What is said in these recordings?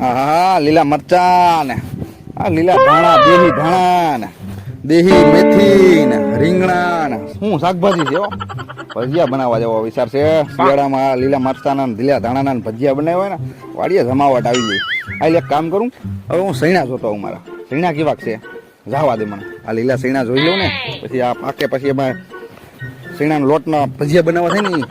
હા લીલા મરચા ને. આ લીલા ધાણા દેહી ધાણા દેહી મેથી ને, રીંગણા ને. શું શાકભાજી છે ભજીયા બનાવવા જેવો વિચાર છે. શિયાળામાં લીલા મરચાના લીલા ધાણાના ભજીયા બનાવ્યા ને, વાડીએ જમાવટ આવી જાય આ એક કામ કરું. હવે હું સૈણા જોતો હું મારા. સૈણા કેવા છે? જાવા દે મને. આ લીલા સૈણા જોઈ લઉં ને. પછી આ પાકે પછી એમાં સૈણાનો લોટના ભજીયા બનાવવા થાય ને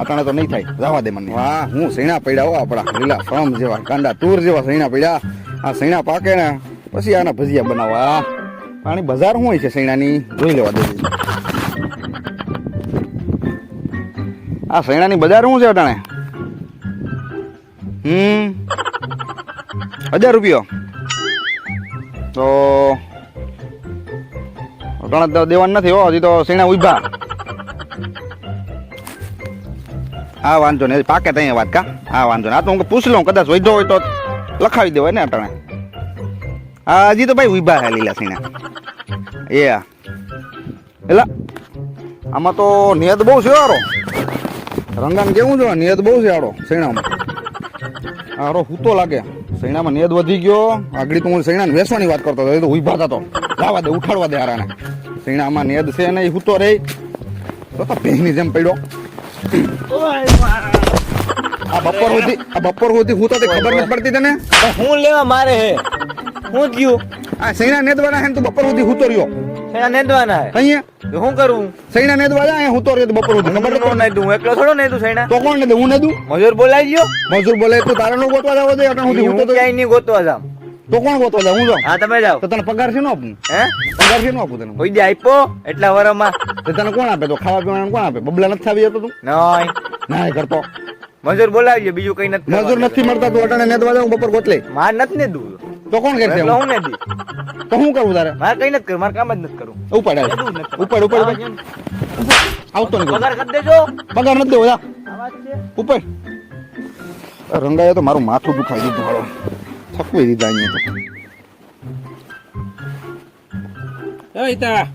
અટાણે તો નહીં થાય. જવા દે મને. હા હું સૈણા પડ્યા હો આપણા લીલા ફરમ જેવા કાંડા તૂર જેવા સૈણા પડ્યા. આ સૈણા પાકે ને પછી આના ભજીયા બનાવવા પાણી બજાર શું હોય છે સૈણાની? જોઈ લેવા દે. આ સૈણાની બજાર શું છે અટાણે? હમ? હજાર રૂપિયો. તો તો દેવાનું નથી હો હજી તો સૈણા ઊભા. હા વાંધો નહીં પાકે ત્યાં વાત કા? હા વાંધો નહીં. આ તો હું પૂછ લઉં, કદાચ વૈધો હોય તો લખાવી દેવાય ને અટાણે હજી તો ભાઈ ઊભા હે લીલા સિંહ એ એલા આમાં તો નિયત બહુ છે આરો રંગાન કેવું છે? નિયત બહુ છે આરો સૈણામાં આરો હૂતો લાગે. સૈણામાં નિયત વધી ગયો. આગળ તો હું સૈણાને વેસવાની વાત કરતો હતો, એ તો ઊભા થતો. લાવા દે, ઉઠાડવા દે આરાને સૈણામાં નિયત છે ને એ હૂતો રહી. તો તો પહેની જેમ પડ્યો. આ બપોર સુધી આ બપોર સુધી હું તો તે ખબર નથી પડતી તને? હું લેવા મારે હે? હું થયું આ સૈના નેદવાના હે ને તું બપોર સુધી હુતો રહ્યો. સૈના નેદવાના હે? અહીંયા હું? શું કરું? સૈના નેદવાના હે હું તો રહ્યો બપોર સુધી. ખબર હું નથી દઉં એકલો થોડો નહીં દઉં સૈના તો કોણ નેદે? હું નેદું? મજૂર બોલાઈ ગયો? મજૂર બોલાય તું તારે નો ગોતવા જાવ દે અટાણ સુધી હું તો ક્યાંય નહીં ગોતવા જામ તો કોણ ગોતો જાવ હું જાઉં. હા તમે જાઓ. તો તને પગાર છે નો આપું? હે? પગાર છે નો આપું તને? કોઈ દે આપ્યો એટલા વરમાં તો તને કોણ આપે? તો ખાવા પીવાનું કોણ આપે? બબલા નથી આવી જતો તું? નઈ ના કરતો. મજૂર બોલાવજો બીજું કઈ નથી મજૂર નથી મળતા તું અટાણે નેદવા જાવ બપોર ગોતલે. માર નથી નેદું તો કોણ કરશે હું? ને દી તો હું કરું તારે? મારે કઈ નથી કરું મારે કામ જ નથી કરું. ઉપાડ આવે ઉપાડ ઉપાડ ઉપાડ. આવતો નહીં પગાર કરી દેજો. પગાર નથી દેવો જા. ઉપર રંગાએ તો મારું માથું દુખાઈ દીધું થકવી દીધા અહીંયા તા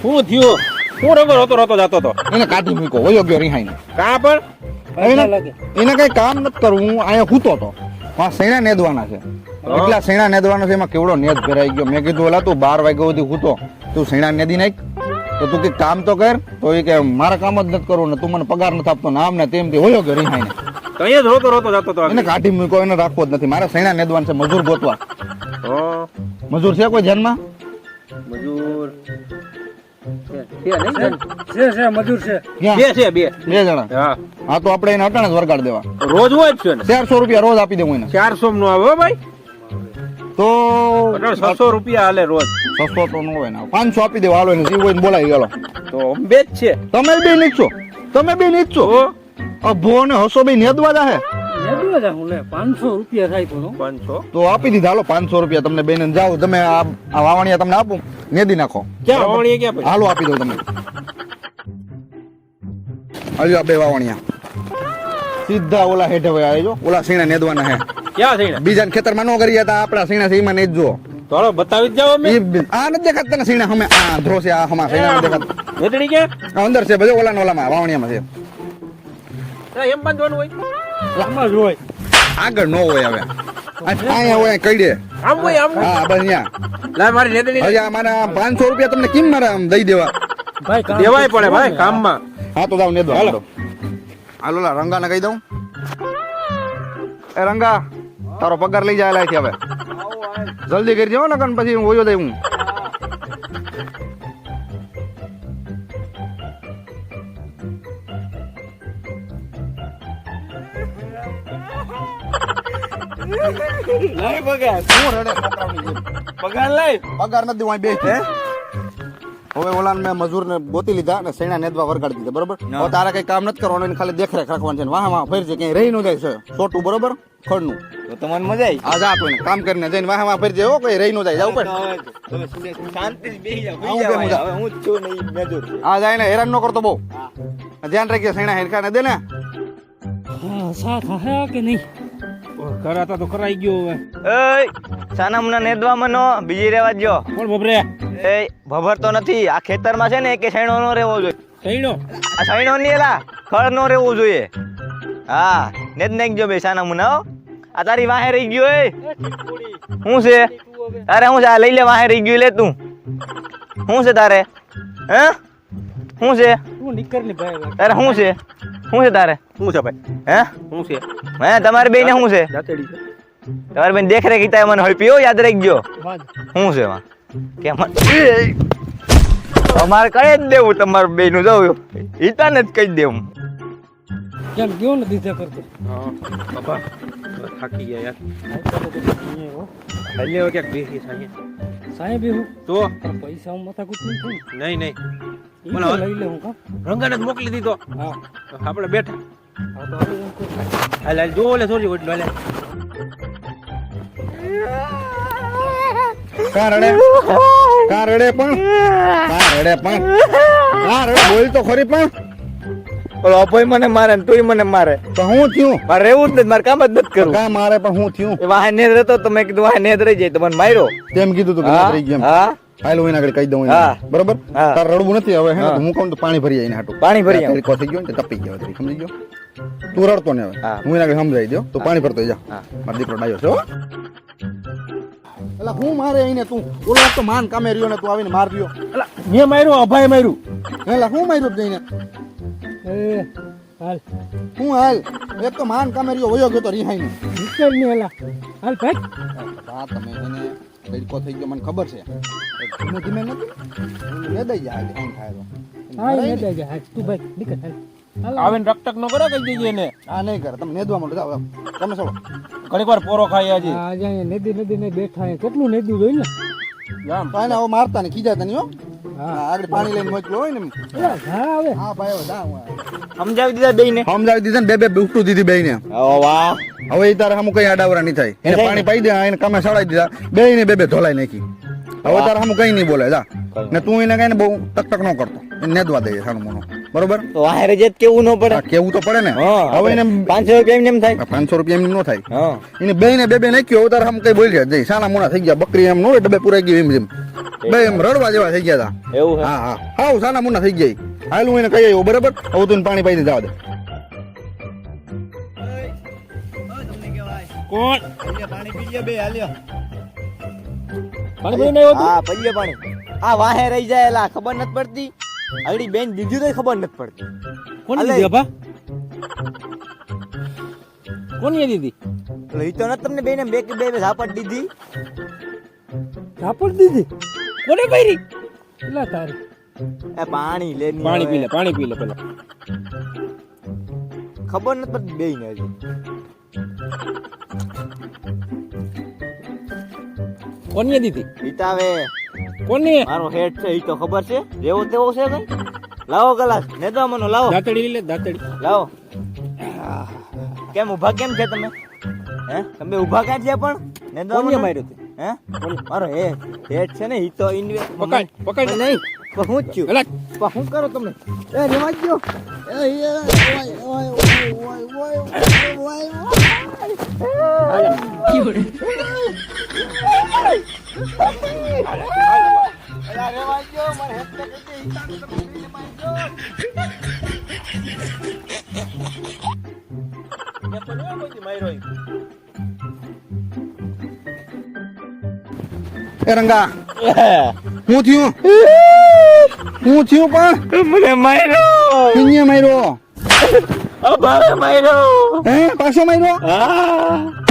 શું થયું હું રંગો રોતો રોતો જતો તો તો એને કાઢી મૂકો વયો ગયો રિહાઈને કા પણ એને કઈ કામ નથી કરવું અહીંયા હૂતો તો હા સૈણા નેદવાના છે એટલા સૈણા નેદવાના છે એમાં કેવડો નેદ ભરાઈ ગયો મેં કીધું ઓલા તું બાર વાગ્યા સુધી હૂતો તું સૈણા નેદી નાખ તો તું કઈ કામ તો કર તો એ કે મારે કામ જ નથી કરવું ને તું મને પગાર નથી આપતો નામ ને તેમ તે વયો ગયો રિહાઈને તો અહીંયા જ રોતો રોતો જતો હતો એને કાઢી મૂકો એને રાખવો જ નથી. મારે સૈણા નેદવાન છે મજૂર ગોતવા. તો? મજૂર છે કોઈ ધ્યાનમાં? મજૂર. છે છે મજૂર છે. ક્યાં? બે છે બે. બે જણા? હા. હા તો આપણે એને અટાણે જ વરગાડ દેવા. રોજ હોય જ છે ને. ચારસો રૂપિયા રોજ આપી દેવું એને. ચારસો નું આવે હો ભાઈ. તો છસો રૂપિયા હાલે રોજ. સસ્તો તો ન હોય ને. પાંચસો આપી દેવા. હાલો એને જીવ હોય ને બોલાવી ગયો. તો બે જ છે. તમે બે નીચો તમે બે નીચો તો? અભો ને હસો બે નેદવા જાહે નેદવા જા હું લે પાંચસો રૂપિયા થાય પણ હો. પાંચસો? તો આપી દીધા હાલો પાંચસો રૂપિયા તમને બેન જાઓ તમે આ આ વાવણિયા તમને આપું નેદી નાખો. ક્યાં? વાવણીએ ક્યાં પછી? હાલો આપી દો તમે હાલો આ બે વાવણિયા. સીધા ઓલા હેઠે વયા આવજો ઓલા સીણા નેદવાના હે. ક્યાં થઈને બીજા ખેતરમાં નો કરી હતા આપણા સીણા છે એમાં નેદજો તો હાલો બતાવી જ જાઓ અમે. ઈ બી- આ નથી દેખાતા ને સીણા હમે આ ધ્રો છે આ હમા સીણા નથી દેખાતા. વેતડી ક્યાં? આ અંદર છે બધે ઓલા ને ઓલામાં વાવણિયામાં છે. ત્યાં એમ બાંધવાનું હોય? આમાં જ હોય. આગળ નો હોય હવે. અહીંયા હોય કઈ દે આમ હોય આમ હા બસ અહીંયા. લાય મારી પાંચસો રૂપિયા તમને કેમ મારા આમ દઈ દેવા? ભાઈ દેવાય પડે ભાઈ કામમાં. હા તો જાવ ને દો હાલો. હાલો લા રંગાને કહી દઉં. એ રંગા તારો પગાર લઈ જાય છે હવે. જલ્દી કરજો જવા નકર પછી હું હોયો દઈ હું લઈ પગાર હું રડે છોકરાઓની જેમ. પગાર લઈ પગાર નથી હું બે હવે ઓલા મેં મજૂર ને ગોતી લીધા અને સૈણા નેદવા વરગાડી દીધા બરોબર હવે તારે કઈ કામ નથી કરવાનું એને ખાલી દેખરેખ રાખવાની છે ને વાહ વાહ ફરી છે ક્યાંય રહી ન જાય છે છોટું બરોબર ખડનું તો તમને મજા આવી આ જા કોઈને કામ કરીને જઈને વાહ વાહ ફરી જાય હો કોઈ રહી ન જાય જાવ શાંતિ બેહી જાવ આવું કેમ હવે મજા? હું જ છું નહીં મજૂર આ જાય ને હેરાન ન કરતો બહુ. ધ્યાન રાખજે સૈણા હેરખા ને દે ને. હા સાથ હે કે નહીં? કરાતા તો કરાઈ ગયો હવે. એય સાનામના નેદવા મનો બીજી રેવા જો કોણ ભભરે? એ ભભર તો નથી. આ ખેતરમાં છે ને કે સૈણો નો રહેવો જોઈએ. સૈણો આ સૈણો ની એલા ખળ નો રહેવું જોઈએ. હા નેદ નાખજો બે સાનામુના હો. આ તારી વાહે રહી ગયો એ શું છે? અરે શું છે? આ લઈ લે વાહે રહી ગયું લે તું. શું છે તારે? હે? શું છે? તું નીકળ ને ભાઈ તારે શું છે? શું છે તારે? શું છે ભાઈ? હે? શું છે? હે તમારે બેને શું છે? દાંતેડી છે. તમારે બેન દેખ કીતા મને હોય પીઓ યાદ રહી ગયો શું છે કે કેમ? અમારે કઈ જ દેવું તમારું બેનું જવું હિતાને જ કહી દેવું. કેમ ગયો ને દીધા કરતો? હા બાપા થાકી ગયા યાર. હો. હવે ક્યાંક બેસી સાંજે સાહેબ હું તો પણ પૈસા હું માથા કૂટ નહીં નહીં. નહીં બોલો. લઈ લે હું કા? રંગાને જ મોકલી દીધો. હા. આપણે બેઠા. હા તો હાલો એમ હાલ હાલ જો લે સોરી ઓટલો લે કારણે કારણે પણ કારણે પણ. કારણે બોલ તો ખરી પણ. ઓલો અભય મને મારે ને તુંય મને મારે. તો હું થયું? મારે રહેવું જ નથી મારે કામ જ નથી કરવું. કા મારે પણ હું થયું? એ વાહે નેદ રહેતો તો મેં કીધું વાહે નેદ રહી જાય તો મને માર્યો. તેમ કીધું તું કે હા નથી રહી ગયું એમ. હા. હાલ હું એના આગળ કહી દઉં એને. હા. બરોબર? હા. તારે રડવું નથી હવે હે ને? હા. તો હું કહું તો પાણી ભરી આવીને હાટું. પાણી ભરી આવ. તરીકો થઈ ગયો ને તો તપી ગયો તરી સમજી ગયો? તું રડતો ને હવે. હા. હું એના આગળ સમજાવી દઉં તું પાણી ભરતો જા. હા. મારો દીકરો ડાયો છે હો. એલા હું મારે આઈને તું? ઓલો તો માન કામે રહ્યો ને તું આવીને માર રહ્યો અલા મેં માર્યું અભાઈ માર્યું. એલા હું માર્યો જઈને? એ હાલ. હું હાલ? એક તો માન કામે રહ્યો વયો ગયો તો રિહાઈ ને નીકળ ને હેલા હાલ ભાઈ. હા તમે એને બેડકો થઈ ગયો મને ખબર છે. ધીમે ધીમે નથી ને દઈ જાય આજે એમ થાય તો. હા એ દે જા. તું ભાઈ નીકળ હાલ. આવે ને રકટક નો કરો કઈ દીજે એને. આ નહીં કરે. તમે નેદવા માંડો. જાઓ. તમે સડો ઘણીક વાર પોરો ખાઈ આજે. આજે નદી નદી ને બેઠા કેટલું નદી જોઈ ને? જામ. તો એને હવે મારતા ને ખીજાતા નહીં હા, આગળ પાણી લઈને મોકલો હોય ને હા હા ભાઈ. સમજાવી દીધા બેયને? સમજાવી દીધા ને બે બે ઉઠું દીધી બેય ને વાહ. હવે એ તારે હમું કઈ આડાવરા નહીં થાય. એને પાણી પાઈ દે એને કામે સડાઈ દીધા. બેયને બે બે ધોલાઈ નાખી. હવે તારે હમું કઈ નહીં બોલે જા. ને તું એને કઈ ને બહુ ટક ટક ન કરતો. એને નેદવા દે સાનું મોનું બરોબર? તો વાહે રહી કેવું ન પડે? કેવું તો પડે ને. હા હવે એને પાંચસો રૂપિયા એમ થાય. પાંચસો રૂપિયા એમ ન થાય. એને બે ને બે બે નાખ્યો હવે તારે આમ કઈ બોલી જાય સાના મોના થઈ ગયા બકરી એમ નો ડબ્બે પુરાઈ ગયું એમ જેમ. બે એમ રડવા જેવા થઈ ગયા હતા એવું હે? હા હા. હાવ સાના મુના થઈ ગઈ હાલ હું એને કહી આવ્યો બરાબર? હવે તું પાણી પાઈ દે જવા દે. કોણ? પાણી પી ગયા બે હાલ્યો. પાણી તું? હા પીએ પાણી. આ વાહે રહી જાય એલા ખબર નથી પડતી. આગળી બેન દીધી તો ખબર નથી પડતી. કોને દીધી અભા? કોની દીધી લઈ તો ન તમને બેને બે કે બે બે ઝાપટ દીધી. ઝાપટ દીધી? કોને કરી? એલા તારી. એ પાણી લે પાણી પી લે પાણી પી લે પેલા. ખબર નથી પડતી બે ને હજી. કોની દીધી? હવે કોની મારો હેડ છે ઈ તો ખબર છે જેવો તેવો છે કઈ લાવો કલાક નેદવા મનો લાવો દાતડી લે દાતડી લાવો કેમ ઊભા કેમ છે તમે હે તમે ઊભા કાં છે પણ નેદવા મનો? માર્યો તે હે મારો હે હેડ છે ને ઈ તો ઇન્વે પકડ પકડ નહીં પણ હું જ છું પણ શું કરો તમે એ રેવા ગયો એ એ ઓય ઓય ઓય ઓય ઓય ઓય એ. રંગા હું થયું? હું થયું પણ? મને માર્યો. કિન્યા માર્યો. અભાવે માર્યો. હે પાછો માર્યો? હા.